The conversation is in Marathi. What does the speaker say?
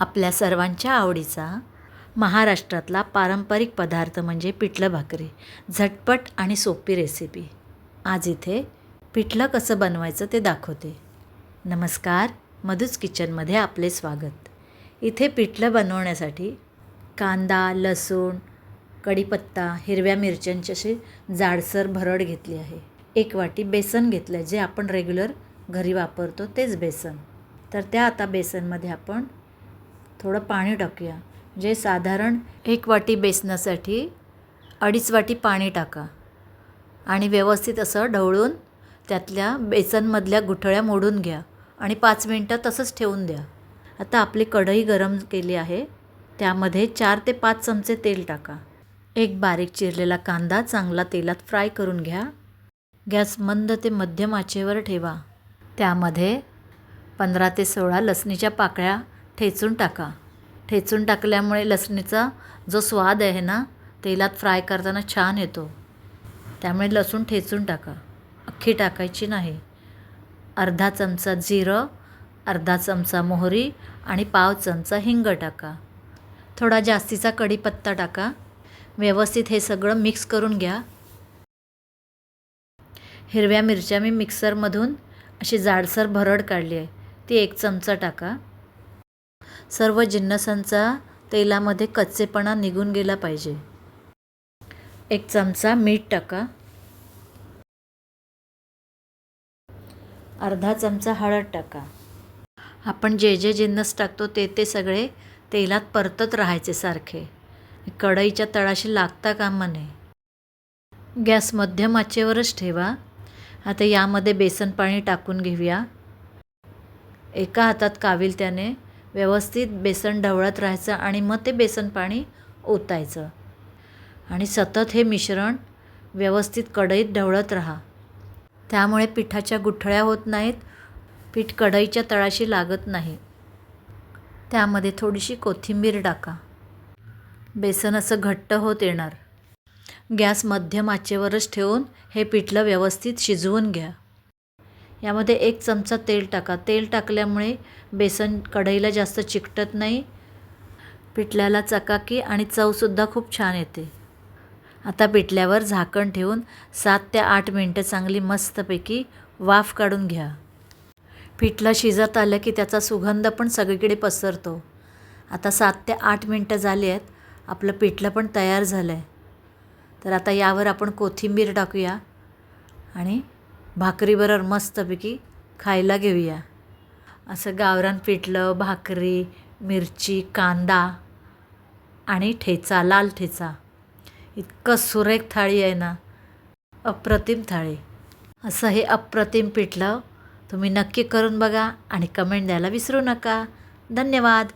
आपल्या सर्वांच्या आवडीचा महाराष्ट्रातला पारंपरिक पदार्थ म्हणजे पिठलं भाकरी. झटपट आणि सोपी रेसिपी आज इथे पिठलं कसं बनवायचं ते दाखवते. नमस्कार मधूच किचनमध्ये आपले स्वागत. इथे पिठलं बनवण्यासाठी कांदा लसूण कढीपत्ता हिरव्या मिरच्यांची अशी जाडसर भरड घेतली आहे. एक वाटी बेसन घेतलं आहे जे आपण रेग्युलर घरी वापरतो तेच बेसन. तर त्या आता बेसनमध्ये आपण थोडं पाणी टाकूया. जे साधारण एक वाटी बेसनासाठी अडीच वाटी पाणी टाका. आणि व्यवस्थित असं ढवळून त्यातल्या बेसनमधल्या गुठळ्या मोडून घ्या. आणि पाच मिनटं तसंच ठेवून द्या. आता आपली कढई गरम केली आहे. त्यामध्ये चार ते पाच चमचे तेल टाका. एक बारीक चिरलेला कांदा चांगला तेलात फ्राय करून घ्या. गॅस मंद ते मध्यम आचेवर ठेवा. त्यामध्ये पंधरा ते सोळा लसणीच्या पाकळ्या ठेचून टाका. ठेचून टाकल्यामुळे लसणीचा जो स्वाद आहे ना तेलात फ्राय करताना छान येतो. त्यामुळे लसूण ठेचून टाका. अख्खी टाकायची नाही. अर्धा चमचा जिरं अर्धा चमचा मोहरी आणि पाव चमचा हिंग टाका. थोडा जास्तीचा कढीपत्ता टाका. व्यवस्थित हे सगळं मिक्स करून घ्या. हिरव्या मिरच्या मी मिक्सरमधून अशी जाडसर भरड काढली आहे. ती एक चमचा टाका. सर्व जिन्नसांचा तेलामध्ये कच्चेपणा निघून गेला पाहिजे. एक चमचा मीठ टाका. अर्धा चमचा हळद टाका. आपण जे जे जिन्नस टाकतो ते ते सगळे तेलात परतत राहायचे सारखे. कढईच्या तळाशी लागता कामा नये. गॅस मध्यम आचेवरच ठेवा. आता यामध्ये बेसन पाणी टाकून घेऊया. एका हातात कावील त्याने व्यवस्थित बेसन ढवळत राहायचं आणि मग ते बेसन पाणी ओतायचं. आणि सतत हे मिश्रण व्यवस्थित कढईत ढवळत राहा. त्यामुळे पिठाच्या गुठळ्या होत नाहीत पीठ कढईच्या तळाशी लागत नाही. त्यामध्ये थोडीशी कोथिंबीर टाका. बेसन असं घट्ट होत येणार. गॅस मध्यम आचेवरच ठेवून हे पिठलं व्यवस्थित शिजवून घ्या. यामध्ये एक चमचा तेल टाका. तेल टाकल्यामुळे बेसन कढईला जास्त चिकटत नाही पिठल्याला चकाकी आणि चवसुद्धा खूप छान येते. आता पिठल्यावर झाकण ठेवून सात ते आठ मिनटं चांगली मस्तपैकी वाफ काढून घ्या. पिठलं शिजत आलं की त्याचा सुगंध पण सगळीकडे पसरतो. आता सात ते आठ मिनटं झाली आहेत. आपलं पिठलं पण तयार झालं आहे तर आता यावर आपण कोथिंबीर टाकूया आणि भाकरीबरोबर मस्तपैकी खायला घेऊया. असं गावरान पिठलं भाकरी मिरची कांदा आणि ठेचा लाल ठेचा. इतकं सुरेख थाळी आहे ना. अप्रतिम थाळी. असं हे अप्रतिम पिठलं तुम्ही नक्की करून बघा आणि कमेंट द्यायला विसरू नका. धन्यवाद.